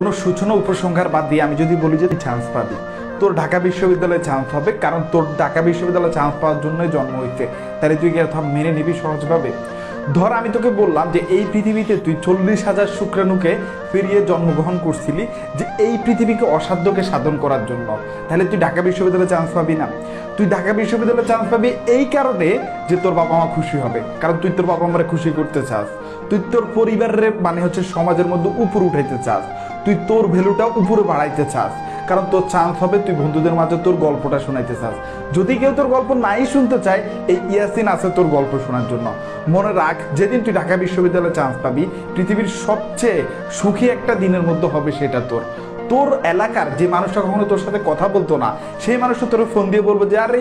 কোনো সূচনা উপসংহার বাদ দিয়ে আমি যদি বলি যে চান্স পাবি। তোর ঢাকা বিশ্ববিদ্যালয়ে চান্স হবে, কারণ তোর ঢাকা বিশ্ববিদ্যালয়ে চান্স পাওয়ার জন্যই জন্ম হয়েছে। তাহলে তুই কি মেনে নিবি সহজভাবে? ধর আমি তোকে বললাম যে এই পৃথিবীতে তুই চল্লিশ হাজার শুক্রাণুকে ফিরিয়ে জন্মগ্রহণ করছিলি যে এই পৃথিবীকে অসাধ্যকে সাধন করার জন্য। তাহলে তুই ঢাকা বিশ্ববিদ্যালয়ে চান্স পাবি না। তুই ঢাকা বিশ্ববিদ্যালয়ে চান্স পাবি এই কারণে যে তোর বাবা মা খুশি হবে, কারণ তুই তোর বাবা মারে খুশি করতে চাস। তুই তোর পরিবারের মানে হচ্ছে সমাজের মধ্যে উপরে উঠাইতে চাস। তুই তোর ভ্যালুটা উপরে বাড়াইতে চাস। কারণ তোর চান্স হবে তুই বন্ধুদের মাঝে তোর গল্পটা শোনাইতে চাস। যদি কেউ তোর গল্প নাই শুনতে চায়, এই ইয়াসিন আছে তোর গল্প শোনার জন্য। মনে রাখ, যেদিন তুই ঢাকা বিশ্ববিদ্যালয়ে চান্স পাবি, পৃথিবীর সবচেয়ে সুখী একটা দিনের মধ্যে হবে সেটা তোর। তোর এলাকার যে মানুষটা কখনো তোর সাথে কথা বলতো না, সেই মানুষটা তোর ফোন দিয়ে বলব যে, আরে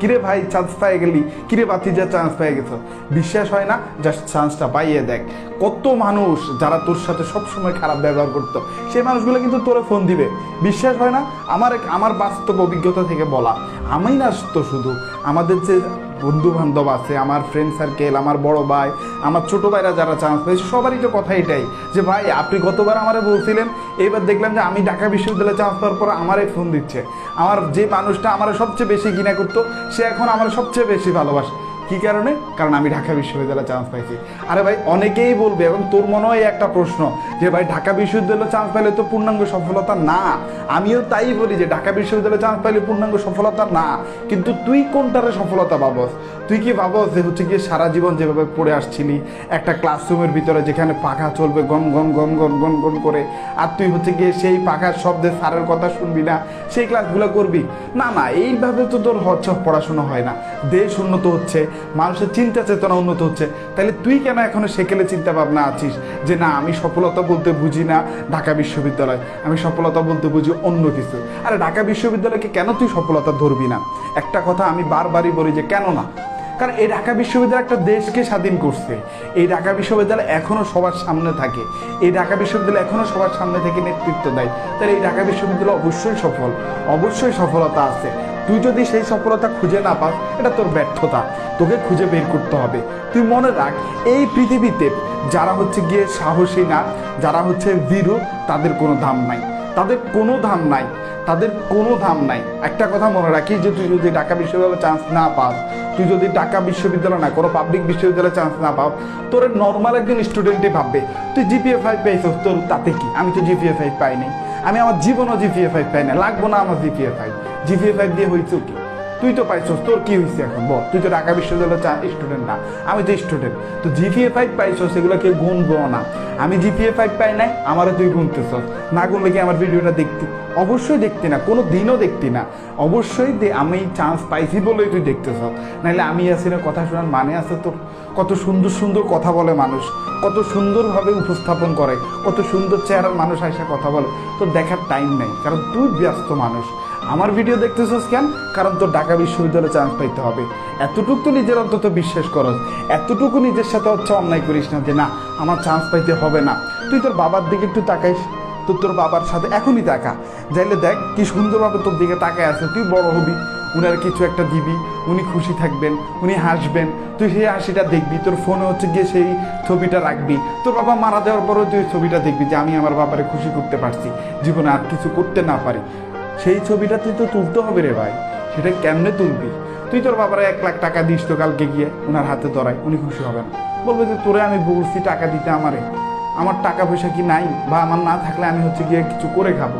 কিরে ভাই চান্স পেয়ে গেলি? কিরে বাতি যা চান্স পেয়ে গেছো? বিশ্বাস হয় না? জাস্ট চান্সটা পাইয়ে দেখ। কত মানুষ যারা তোর সাথে সবসময় খারাপ ব্যবহার করতো, সেই মানুষগুলো কিন্তু তোরে ফোন দিবে। বিশ্বাস হয় না? আমার এক- আমার বাস্তব অভিজ্ঞতা থেকে বলা। আমি না তো শুধু। আমাদের যে বন্ধু বান্ধব আছে, আমার ফ্রেন্ড সার্কেল আমার বড় ভাই, আমার ছোট ভাইরা যারা চান্স পেয়েছে সবারই তো কথা এটাই। যে ভাই, আপনি গতবার আমারে বলছিলেন এইবার দেখলাম যে আমি ঢাকা বিশ্ববিদ্যালয়ে চান্স পাওয়ার পর আমারে ফোন দিচ্ছে। আমার যে মানুষটা আমার সবচেয়ে বেশি ঘৃণা করতো, সে এখন আমার সবচেয়ে বেশি ভালোবাসে। কি কারণে? কারণ আমি ঢাকা বিশ্ববিদ্যালয়ে চান্স পাইছি। আরে ভাই, অনেকেই বলবে, এবং তোর মনে হয় একটা প্রশ্ন, যে ভাই, ঢাকা বিশ্ববিদ্যালয়ে চান্স পাইলে তো পূর্ণাঙ্গ সফলতা না। আমিও তাই বলি যে, ঢাকা বিশ্ববিদ্যালয়ে চান্স পাইলে পূর্ণাঙ্গ সফলতা না। কিন্তু তুই কোনটারে সফলতা ভাবস? তুই কি ভাবস যে হচ্ছে গিয়ে সারা জীবন যেভাবে পড়ে আসছিলি, একটা ক্লাসরুমের ভিতরে যেখানে পাখা চলবে গম গম গম গম গম গম করে, আর তুই হচ্ছে গিয়ে সেই পাখার শব্দে স্যারের কথা শুনবি না, সেই ক্লাসগুলো করবি? না না, এইভাবে তো তোর হচ্ছে পড়াশোনা হয় না। দেশ উন্নত হচ্ছে মানুষের চিন্তা চেতনা উন্নত হচ্ছে। তাহলে তুই কেন এখনও সেকেলে চিন্তা ভাবনা আছিস? যে না, আমি সফলতা বলতে বুঝি না ঢাকা বিশ্ববিদ্যালয়। আমি সফলতা বলতে বুঝি অন্য কিছু। আরে ঢাকা বিশ্ববিদ্যালয়কে কেন তুই সফলতা ধরবি না? একটা কথা আমি বারবারই বলি যে কেন না? কারণ এই ঢাকা বিশ্ববিদ্যালয় একটা দেশকে স্বাধীন করছে। এই ঢাকা বিশ্ববিদ্যালয় এখনও সবার সামনে থাকে। এই ঢাকা বিশ্ববিদ্যালয় এখনও সবার সামনে থেকে নেতৃত্ব দেয়। তাহলে এই ঢাকা বিশ্ববিদ্যালয় অবশ্যই সফল। অবশ্যই সফলতা আছে। তুই যদি সেই সফলতা খুঁজে না পাস, এটা তোর ব্যর্থতা। তোকে খুঁজে বের করতে হবে। তুই মনে রাখ, এই পৃথিবীতে যারা হচ্ছে গিয়ে সাহসী না, যারা হচ্ছে ভীরু, তাদের কোনো দাম নাই। তাদের কোনো দাম নাই। তাদের কোনো দাম নাই। একটা কথা মনে রাখি যে, তুই যদি ঢাকা বিশ্ববিদ্যালয়ে চান্স না পাস, তুই যদি ঢাকা বিশ্ববিদ্যালয় না, কোনো পাবলিক বিশ্ববিদ্যালয়ে চান্স না পাও, তোর নর্মাল একজন স্টুডেন্টই ভাববে, তুই জিপিএ ফাইভ পেয়েছিস তোর তাতে কি? আমি তো জিপিএ ফাইভ পাইনি আমি আমার জীবনও জিপিএ ফাইভ পাই না লাগবো না আমার জিপিএ ফাইভ জিপিএ ফাইভ দিয়ে হয়েছে কি? তুই তো পাইছস, তোর কি হয়েছে এখন? বল, তুই তো ঢাকা বিশ্ববিদ্যালয়ের স্টুডেন্ট না, আমি তো স্টুডেন্ট তো জিপিএ ফাইভ পাইছস সেগুলো কেউ গুনবো না। আমি জিপিএ ফাইভ পাই নাই, আমারও তুই গুনতেছস। না গুনলে কি আমার ভিডিওটা দেখতি? অবশ্যই দেখতি না, কোনো দিনও দেখতি না। অবশ্যই আমি চান্স পাইছি বলেই তুই দেখতেছ নাহলে আমি আসিনা কথা শোনার মানে আছে তোর? কত সুন্দর সুন্দর কথা বলে মানুষ, কত সুন্দরভাবে উপস্থাপন করে, কত সুন্দর চেহারার মানুষ আইসা কথা বলে। তোর দেখার টাইম নেই, কারণ তুই ব্যস্ত মানুষ। আমার ভিডিও দেখতেছিস কেন কারণ তোর ঢাকা বিশ্ববিদ্যালয়ে চান্স পাইতে হবে। এতটুকু তো নিজের অন্তত বিশ্বাস করস এতটুকু নিজের সাথে হচ্ছে অন্যায় করিস না যে, না, আমার চান্স পাইতে হবে না। তুই তোর বাবার দিকে একটু তাকাইস। তো তোর বাবার সাথে এখনই তাকা। যাইলে দেখ, কি সুন্দরভাবে তোর দিকে তাকায় আছে। তুই বড় হবি। উনার কিছু একটা দিবি। উনি খুশি থাকবেন। উনি হাসবেন। তুই সেই হাসিটা দেখবি। তোর ফোনে হচ্ছে গিয়ে সেই ছবিটা রাখবি। তোর বাবা মারা যাওয়ার পরেও তুই ছবিটা দেখবি যে, আমি আমার বাবারে খুশি করতে পারছি। জীবনে আর কিছু করতে না পারি। সেই ছবিটা তুই তো তুলতে হবে রে ভাই। সেটা কেমনে তুলবি? তুই তোর বাবারে এক লাখ টাকা দিস তো কালকে গিয়ে, ওনার হাতে ধরাই উনি খুশি হবেন। বলবে যে, তোরে আমি বলছি টাকা দিতে আমারে। আমার টাকা পয়সা কি নাই? বা আমার না থাকলে আমি হচ্ছে গিয়ে কিছু করে খাব।